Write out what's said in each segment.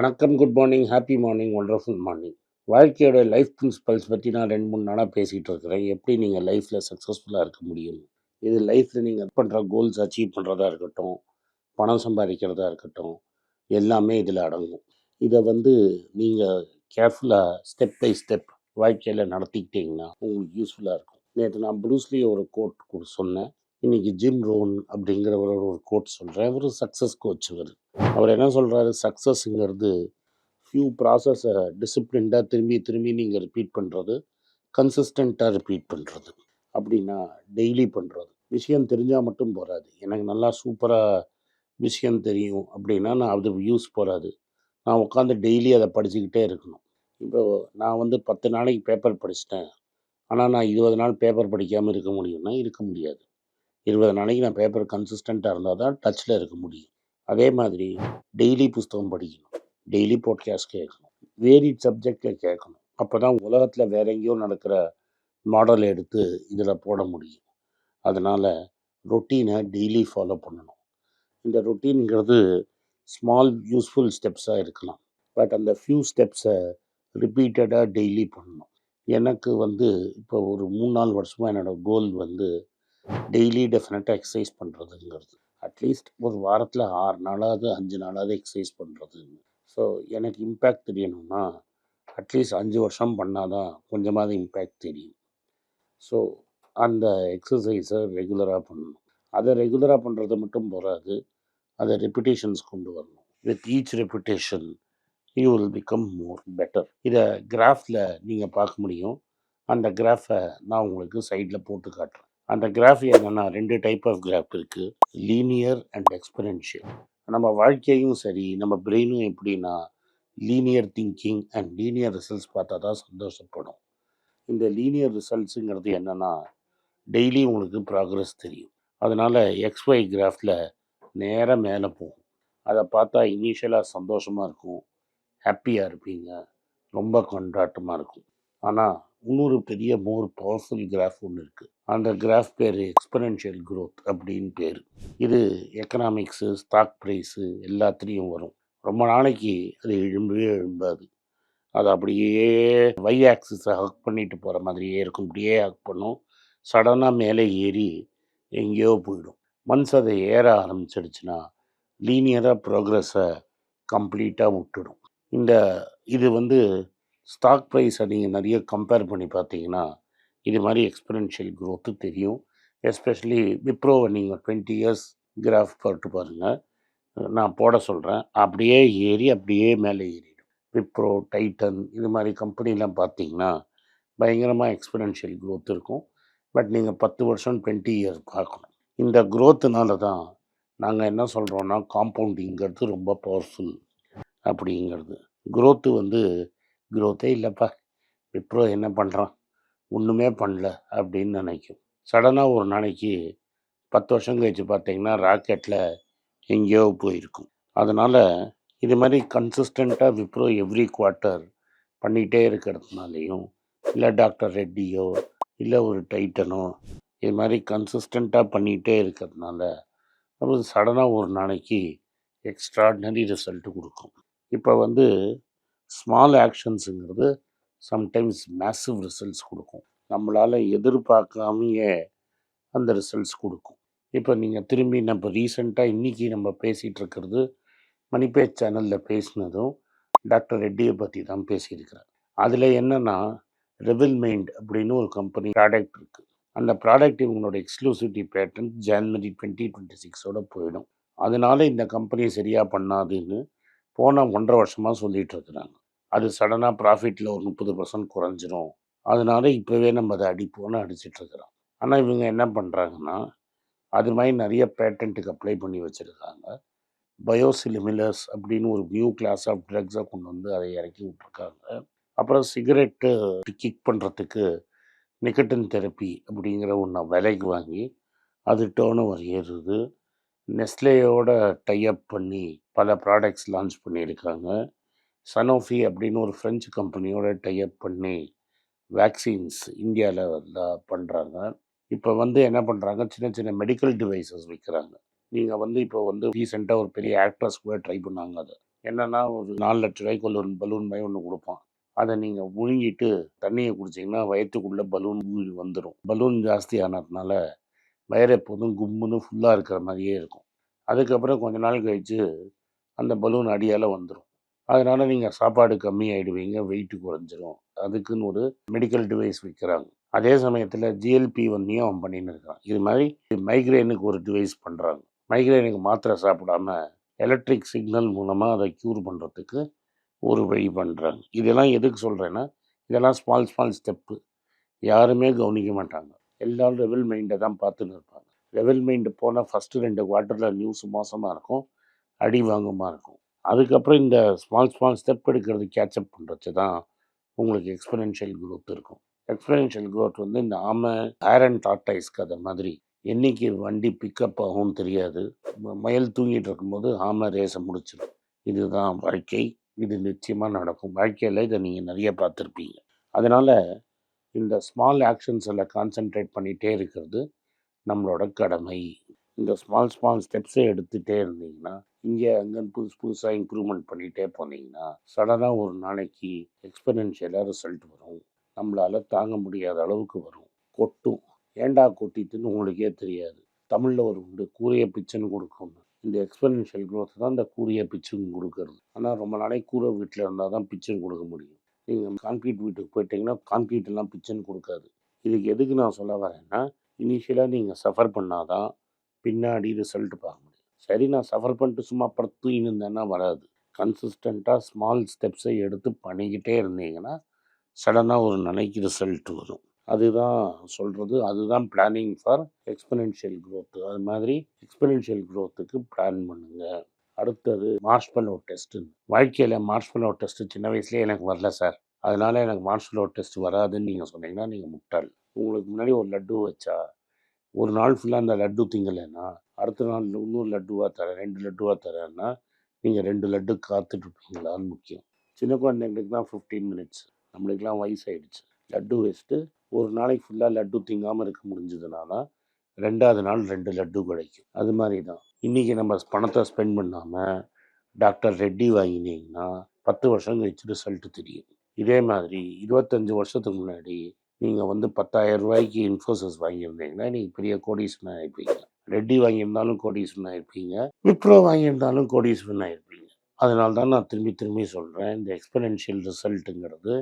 வணக்கம் good morning happy morning wonderful morning வாழ்க்கையோட life principles பற்றி நான் ரெண்டு மூணு நாளாக பேசிகிட்டு இருக்கிறேன். எப்படி நீங்கள் லைஃப்பில் சக்ஸஸ்ஃபுல்லாக இருக்க முடியும்? இது லைஃப்பில் நீங்கள் பண்ணுற கோல்ஸ் அச்சீவ் பண்ணுறதா இருக்கட்டும் பணம் சம்பாதிக்கிறதா இருக்கட்டும் எல்லாமே இதில் அடங்கும். இதை வந்து நீங்கள் கேர்ஃபுல்லாக ஸ்டெப் பை ஸ்டெப் வாழ்க்கையில் நடத்திக்கிட்டிங்கன்னா உங்களுக்கு யூஸ்ஃபுல்லாக இருக்கும். நேற்று நான் ப்ரூஸ்லி ஒரு கோட் சொன்னேன். இன்னைக்கு ஜிம் ரோன் அப்படிங்கிறவர் ஒரு கோட் சொல்கிறேன் அவர் சக்ஸஸ் கோச் அவர் அவர் என்ன சொல்கிறாரு சக்ஸஸ்ங்கிறது ஃபியூ ப்ராசஸை டிசிப்ளின்டாக திரும்பி திரும்பி நீங்கள் ரிப்பீட் பண்ணுறது கன்சிஸ்டண்ட்டாக ரிப்பீட் பண்ணுறது அப்படின்னா டெய்லி பண்ணுறது விஷயம் தெரிஞ்சால் மட்டும் போகாது எனக்கு நல்லா சூப்பராக விஷயம் தெரியும் அப்படின்னா நான் அது யூஸ் போகாது நான் உட்காந்து டெய்லி அதை படிச்சுக்கிட்டே இருக்கணும். இப்போ நான் வந்து பத்து நாளைக்கு பேப்பர் படிச்சிட்டேன். ஆனால் நான் இருபது நாள் பேப்பர் படிக்காமல் இருக்க முடியும்னா இருக்க முடியாது. இருபது நாளைக்கு நான் பேப்பர் கன்சிஸ்டண்ட்டாக இருந்தால் தான் டச்சில் இருக்க முடியும். அதே மாதிரி டெய்லி புஸ்தகம் படிக்கணும். டெய்லி போட்காஸ்ட் கேட்கணும். வேரி சப்ஜெக்டில் கேட்கணும். அப்போ தான் உலகத்தில் வேற எங்கேயோ நடக்கிற மாடல் எடுத்து இதில் போட முடியும். அதனால் ரொட்டீனை டெய்லி ஃபாலோ பண்ணணும். இந்த ரொட்டீனுங்கிறது ஸ்மால் யூஸ்ஃபுல் ஸ்டெப்ஸாக இருக்கலாம். பட் அந்த ஃபியூ ஸ்டெப்ஸை ரிப்பீட்டடாக டெய்லி பண்ணணும். எனக்கு வந்து இப்போ ஒரு மூணு நாலு வருஷமாக என்னோடய கோல் வந்து டெய்லி டெஃபினட்டாக எக்ஸசைஸ் பண்ணுறதுங்கிறது அட்லீஸ்ட் ஒரு வாரத்தில் ஆறு நாளாவது அஞ்சு நாளாவது எக்ஸசைஸ் பண்ணுறதுன்னு ஸோ எனக்கு இம்பேக்ட் தெரியணும்னா அட்லீஸ்ட் அஞ்சு வருஷம் பண்ணால் தான் கொஞ்சமாவது இம்பேக்ட் தெரியும். ஸோ அந்த எக்ஸசைஸை ரெகுலராக பண்ணணும். அதை ரெகுலராக பண்ணுறது மட்டும் போகாது அதை ரெப்புடேஷன்ஸ் கொண்டு வரணும். With each reputation you will become more better இதை கிராஃபில் நீங்கள் பார்க்க முடியும். அந்த கிராஃபை நான் உங்களுக்கு சைடில் போட்டு காட்டுறேன். அந்த கிராஃப் என்னென்னா ரெண்டு டைப் ஆஃப் கிராஃப் இருக்குது லீனியர் அண்ட் எக்ஸ்பெரன்ஷியல் நம்ம வாழ்க்கையும் சரி நம்ம பிரெயினும் எப்படின்னா linear thinking and linear results பார்த்தா தான் சந்தோஷப்படும். இந்த லீனியர் ரிசல்ட்ஸுங்கிறது என்னென்னா டெய்லி உங்களுக்கு ப்ராக்ரஸ் தெரியும். அதனால் எக்ஸ்ஒய் கிராஃபில் நேராக மேலே போகும். அதை பார்த்தா இனிஷியலாக சந்தோஷமாக இருக்கும். ஹாப்பியாக இருப்பீங்க. ரொம்ப கொண்டாட்டமாக இருக்கும். ஆனால் இன்னொரு பெரிய மோர் பவர்ஃபுல் கிராஃப் ஒன்று இருக்குது அந்த கிராஃப் பேர் எக்ஸ்பனன்ஷியல் க்ரோத் அப்படின்னு பேர். இது எக்கனாமிக்ஸு ஸ்டாக் ப்ரைஸு எல்லாத்துலேயும் வரும். ரொம்ப நாளைக்கு அது எழும்பவே எழும்பாது. அது அப்படியே வை ஆக்சிஸை ஹக் பண்ணிட்டு போகிற மாதிரியே இருக்கும். இப்படியே ஹக் பண்ணும். சடனாக மேலே ஏறி எங்கேயோ போயிடும். மன்ஸ் அதை ஏற ஆரம்பிச்சிடுச்சுன்னா லீனியராக ப்ரோக்ரஸை கம்ப்ளீட்டாக விட்டுடும். இந்த இது வந்து ஸ்டாக் ப்ரைஸை நீங்கள் நிறைய கம்பேர் பண்ணி பார்த்தீங்கன்னா இது மாதிரி எக்ஸ்பெரன்ஷியல் க்ரோத்து தெரியும். எஸ்பெஷலி விப்ரோவை நீங்கள் டுவெண்ட்டி இயர்ஸ் கிராஃப் போட்டு பாருங்கள் நான் போட சொல்கிறேன் அப்படியே ஏறி அப்படியே மேலே ஏறிடும். விப்ரோ டைட்டன் இது மாதிரி கம்பெனிலாம் பார்த்தீங்கன்னா பயங்கரமாக எக்ஸ்பெரன்ஷியல் க்ரோத் இருக்கும். பட் நீங்கள் பத்து வருஷம் டுவெண்ட்டி இயர்ஸ் பார்க்கணும். இந்த க்ரோத்துனால தான் நாங்கள் என்ன சொல்கிறோன்னா காம்பவுண்டிங்கிறது ரொம்ப பவர்ஃபுல் அப்படிங்கிறது. க்ரோத்து வந்து க்ரோத்தே இல்லைப்பா. விப்ரோ என்ன பண்ணுறான் ஒன்றுமே பண்ணல அப்படின்னு நினைக்கும். சடனாக ஒரு நாளைக்கு பத்து வருஷம் கழிச்சு பார்த்தீங்கன்னா ராக்கெட்டில் எங்கேயோ போயிருக்கும். அதனால் இது மாதிரி கன்சிஸ்டண்ட்டாக விப்ரோ எவ்ரி குவார்ட்டர் பண்ணிகிட்டே இருக்கிறதுனாலையும் இல்லை டாக்டர் ரெட்டியோ இல்லை ஒரு டைட்டனோ இது மாதிரி கன்சிஸ்டண்ட்டாக பண்ணிகிட்டே இருக்கிறதுனால அது சடனாக ஒரு நாளைக்கு எக்ஸ்ட்ராடினரி ரிசல்ட்டு கொடுக்கும். இப்போ வந்து ஸ்மால் ஆக்ஷன்ஸுங்கிறது சம்டைம்ஸ் மேசிவ் ரிசல்ட்ஸ் கொடுக்கும். நம்மளால் எதிர்பார்க்காமையே அந்த ரிசல்ட்ஸ் கொடுக்கும். இப்போ நீங்கள் திரும்பி நம்ம ரீசெண்டாக இன்றைக்கி நம்ம பேசிகிட்டு இருக்கிறது மணிபேஜ் சேனலில் பேசினதும் டாக்டர் ரெட்டியை பற்றி தான் பேசியிருக்கிறேன் அதில் என்னென்னா ரெவில் மெயின்ட் அப்படின்னு ஒரு கம்பெனி ப்ராடக்ட் இருக்குது அந்த ப்ராடக்ட் இவங்களோட exclusivity patent January twenty twenty சிக்ஸோட போயிடும். அதனால இந்த கம்பெனி சரியாக பண்ணாதுன்னு போன ஒன்றரை வருஷமாக சொல்லிகிட்டு இருக்கிறாங்க அது சடனாக ப்ராஃபிட்டில் ஒரு முப்பது பர்சன்ட் குறைஞ்சிரும். அதனால இப்போவே நம்ம அதை அடிப்போன்னு அடிச்சிட்ருக்குறோம் ஆனால் இவங்க என்ன பண்ணுறாங்கன்னா அது மாதிரி நிறைய பேட்டன்ட்டுக்கு அப்ளை பண்ணி வச்சுருக்காங்க. பயோசிலிமிலர்ஸ் அப்படின்னு ஒரு நியூ கிளாஸ் ஆஃப் ட்ரக்ஸை கொண்டு வந்து அதை இறக்கி விட்ருக்காங்க அப்புறம் சிகரெட்டு கிக் பண்ணுறதுக்கு நிக்கட்டின் தெரப்பி அப்படிங்கிற ஒன்றை விலைக்கு வாங்கி அது டேர்ன் ஓவர் ஏறுது. நெஸ்லேயோட டைஅப் பண்ணி பல ப்ராடக்ட்ஸ் லான்ச் பண்ணியிருக்காங்க. சனோஃபி அப்படின்னு ஒரு ஃப்ரெஞ்சு கம்பெனியோட டைஅப் பண்ணி வேக்சின்ஸ் இந்தியாவில் பண்ணுறாங்க இப்போ வந்து என்ன பண்ணுறாங்க சின்ன சின்ன மெடிக்கல் டிவைசஸ் விற்கிறாங்க நீங்கள் வந்து இப்போ வந்து ரீசெண்டாக ஒரு பெரிய ஆக்ட்ரஸ் கூட ட்ரை பண்ணாங்க அது. என்னன்னா ஒரு நாலு லட்ச ரூபாய்க்கு ஒரு பலூன் மாதிரி ஒன்று கொடுப்பான். அதை நீங்கள் முழுங்கிட்டு தண்ணியை குடிச்சிங்கன்னா வயிற்றுக்குள்ளே பலூன் வந்துடும் பலூன் ஜாஸ்தி ஆனதுனால வயிறு எப்போதும் கும்முன்னு ஃபுல்லாக இருக்கிற மாதிரியே இருக்கும். அதுக்கப்புறம் கொஞ்ச நாள் கழித்து அந்த பலூன் அடியால் வந்துடும் அதனால் நீங்கள் சாப்பாடு கம்மியாயிடுவீங்க வெயிட் குறைஞ்சிரும். அதுக்குன்னு ஒரு மெடிக்கல் டிவைஸ் விற்கிறாங்க அதே சமயத்தில் ஜிஎல்பி ஒன்றையும் அவன் பண்ணின்னு இருக்கான். இது மாதிரி மைக்ரேனுக்கு ஒரு டிவைஸ் பண்ணுறாங்க மைக்ரேனுக்கு மாத்திரை சாப்பிடாம எலக்ட்ரிக் சிக்னல் மூலமாக அதை க்யூர் பண்ணுறதுக்கு ஒரு வழி பண்ணுறாங்க இதெல்லாம் எதுக்கு சொல்கிறேன்னா இதெல்லாம் ஸ்மால் ஸ்மால் ஸ்டெப்பு யாருமே கவனிக்க மாட்டாங்க. எல்லாரும் லெவல் மைண்டை தான் பார்த்துன்னு இருப்பாங்க. லெவல் மைண்டு போனால் ஃபஸ்ட்டு ரெண்டு குவார்ட்டரில் நியூஸ் மோசமாக இருக்கும் அடி வாங்குமா இருக்கும். அதுக்கப்புறம் இந்த ஸ்மால் ஸ்மால் ஸ்டெப் எடுக்கிறது கேட்சப் பண்ணுறது தான் உங்களுக்கு எக்ஸ்பெரன்ஷியல் குரோத் இருக்கும். எக்ஸ்பெரன்ஷியல் குரோத் வந்து இந்த ஆமை ஹேர் அண்ட் டார்டைஸ் கதை மாதிரி என்னைக்கு வண்டி பிக்கப் ஆகும்னு தெரியாது. மயில் தூங்கிட்டு இருக்கும்போது ஆமை ரேஸை முடிச்சிடும் இதுதான் வாழ்க்கை. இது நிச்சயமாக நடக்கும். வாழ்க்கையில் இதை நீங்கள் நிறைய பார்த்துருப்பீங்க. அதனால் இந்த ஸ்மால் ஆக்ஷன்ஸ் எல்லாம் கான்சென்ட்ரேட் பண்ணிகிட்டே இருக்கிறது நம்மளோட கடமை. இந்த ஸ்மால் ஸ்மால் ஸ்டெப்ஸை எடுத்துகிட்டே இருந்தீங்கன்னா இங்கே அங்கே புதுசு புதுசாக இம்ப்ரூவ்மெண்ட் பண்ணிகிட்டே போனீங்கன்னா சடனாக ஒரு நாளைக்கு எக்ஸ்பெனென்ஷியலாக ரிசல்ட் வரும். நம்மளால் தாங்க முடியாத அளவுக்கு வரும். கொட்டும். ஏண்டா கொட்டிட்டுன்னு உங்களுக்கே தெரியாது. தமிழில் ஒரு உண்டு கூறிய பிச்சுன்னு கொடுக்கணும் இந்த எக்ஸ்பெனென்ஷியல் க்ரோத் தான் இந்த கூறிய பிச்சுங்க கொடுக்கறது. ஆனால் ரொம்ப நாளைக்கு கூரை வீட்டில் இருந்தால் தான் பிச்சுன்னு கொடுக்க முடியும். நீங்கள் கான்க்ரீட் வீட்டுக்கு போயிட்டீங்கன்னா கான்க்ரீட் எல்லாம் பிச்சுன்னு கொடுக்காது. இதுக்கு எதுக்கு நான் சொல்ல வரேன்னா இனிஷியலாக நீங்கள் சஃபர் பண்ணாதான் பின்னாடி ரிசல்ட் பார்க்க முடியும். சரி நான் சஃபர் பண்ணிட்டு சும்மா படுத்துன்னு இருந்தேன்னா வராது. கன்சிஸ்டண்ட்டாக ஸ்மால் ஸ்டெப்ஸை எடுத்து பண்ணிக்கிட்டே இருந்தீங்கன்னா சடனாக ஒரு நிலைக்கு ரிசல்ட் வரும். அதுதான் சொல்கிறது அதுதான் பிளானிங் ஃபார் எக்ஸ்பெனென்ஷியல் க்ரோத்து அது மாதிரி எக்ஸ்பெனென்ஷியல் க்ரோத்துக்கு பிளான் பண்ணுங்கள் அடுத்தது மார்ஷ்மெலோ டெஸ்ட்டு வாழ்க்கையில் மார்ஷ்மெலோ டெஸ்ட்டு சின்ன வயசுலேயே எனக்கு வரல சார் அதனால் எனக்கு மார்ஷ்மெலோ டெஸ்ட் வராதுன்னு நீங்கள் சொன்னீங்கன்னா நீங்கள் முட்டாள். உங்களுக்கு முன்னாடி ஒரு லட்டு வச்சா ஒரு நாள் ஃபுல்லாக அந்த லட்டு திங்கலைன்னா அடுத்த நாள் இன்னொரு லட்டுவாக தரேன் ரெண்டு லட்டுவாக தரேன்னா நீங்கள் ரெண்டு லட்டு காத்துட்ருப்பீங்களான்னு முக்கியம். சின்ன குழந்தைங்களுக்கு தான் ஃபிஃப்டீன் மினிட்ஸ் நம்மளுக்கெல்லாம் வயசாயிடுச்சு. லட்டு வச்சுட்டு ஒரு நாளைக்கு ஃபுல்லாக லட்டு திங்காமல் இருக்க முடிஞ்சதுனா தான் ரெண்டாவது நாள் ரெண்டு லட்டு கிடைக்கும். அது மாதிரி தான் இன்றைக்கி நம்ம பணத்தை ஸ்பெண்ட் பண்ணாமல் டாக்டர் ரெட்டி வாங்கினீங்கன்னா பத்து வருஷம் கழிச்சு ரிசல்ட்டு தெரியும். இதே மாதிரி இருபத்தஞ்சி வருஷத்துக்கு முன்னாடி நீங்கள் வந்து பத்தாயிரம் ரூபாய்க்கு இன்ஃபோசிஸ் வாங்கியிருந்தீங்கன்னா நீங்கள் பெரிய கோடீஸ்வரன் ஆகிருப்பீங்க ரெட்டி வாங்கியிருந்தாலும் கோடீஸ்வரன் ஆகிருப்பீங்க விப்ரோ வாங்கியிருந்தாலும் கோடீஸ்வரன் ஆகிருப்பீங்க அதனால தான் நான் திரும்பி திரும்பி சொல்கிறேன் இந்த எக்ஸ்பெனென்ஷியல் ரிசல்ட்டுங்கிறது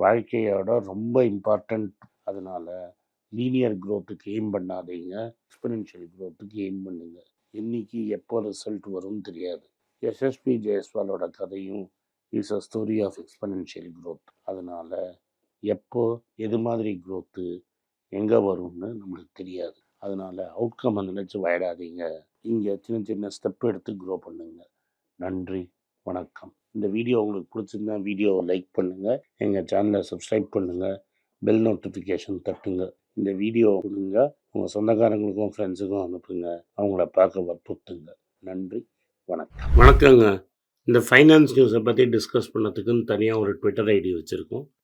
வாழ்க்கையோட ரொம்ப இம்பார்ட்டண்ட் அதனால லீனியர் க்ரோத்துக்கு எய்ம் பண்ணாதீங்க. எக்ஸ்பெனென்ஷியல் க்ரோத்துக்கு எய்ம் பண்ணுங்க. இன்னைக்கு எப்போ ரிசல்ட் வரும்னு தெரியாது. எஸ்எஸ்பி ஜெயஸ்வாலோட கதையும் is a story of exponential growth அதனால் எப்போ எது மாதிரி க்ரோத்து எங்கே வரும்னு நம்மளுக்கு தெரியாது. அதனால் அவுட்கம் நினச்சி வயடாதீங்க இங்கே சின்ன சின்ன ஸ்டெப் எடுத்து க்ரோ பண்ணுங்க. நன்றி வணக்கம். இந்த வீடியோ உங்களுக்கு பிடிச்சிருந்தா வீடியோவை லைக் பண்ணுங்கள் எங்கள் சேனலை சப்ஸ்கிரைப் பண்ணுங்கள் பெல் நோட்டிஃபிகேஷன் தட்டுங்க. இந்த வீடியோ கொடுங்க. உங்கள் சொந்தக்காரங்களுக்கும் ஃப்ரெண்ட்ஸுக்கும் அனுப்புங்க. அவங்கள பார்க்க வற்புறுத்துங்க. நன்றி வணக்கம். வணக்கங்க. இந்த ஃபைனான்ஸ் நியூஸை பற்றி டிஸ்கஸ் பண்ணதுக்குன்னு தனியாக ஒரு ட்விட்டர் ஐடி வச்சுருக்கோம்.